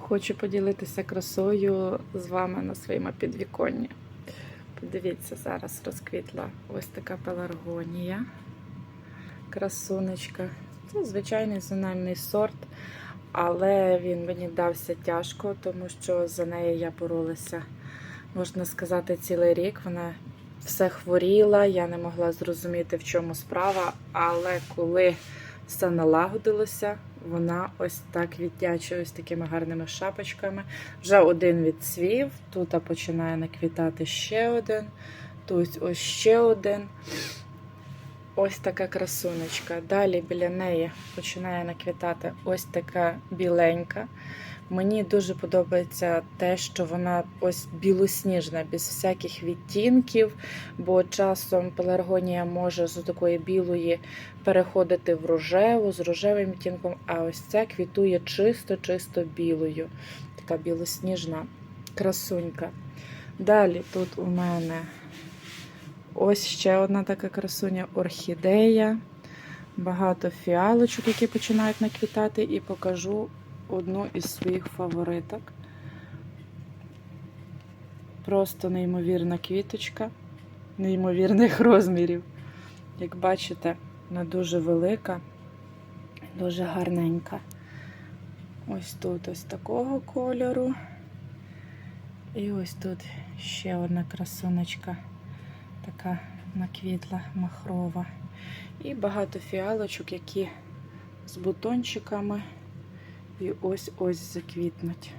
Хочу поділитися красою з вами на своєму підвіконні. Подивіться, зараз розквітла ось така пеларгонія. Красунечка. Це звичайний зональний сорт, але він мені дався тяжко, тому що за неї я боролася, можна сказати, цілий рік. Вона все хворіла, я не могла зрозуміти, в чому справа. Але коли все налагодилося, вона ось так віддячує ось такими гарними шапочками. Вже один відцвів, тут починає наквітати ще один, тут ось ще один. Ось така красунечка. Далі біля неї починає наквітати ось така біленька. Мені дуже подобається те, що вона ось білосніжна, без всяких відтінків, бо часом пеларгонія може з такої білої переходити в рожеву, з рожевим відтінком, а ось ця квітує чисто-чисто білою. Така білосніжна красунька. Далі тут у мене ось ще одна така красуня орхідея. Багато фіалочок, які починають наквітати, і покажу одну із своїх фавориток. Просто неймовірна квіточка, неймовірних розмірів. Як бачите, вона дуже велика, дуже гарненька. Ось тут ось такого кольору. І ось тут ще одна красуночка, така наквітла махрова. І багато фіалочок, які з бутончиками і ось ось заквітнуть.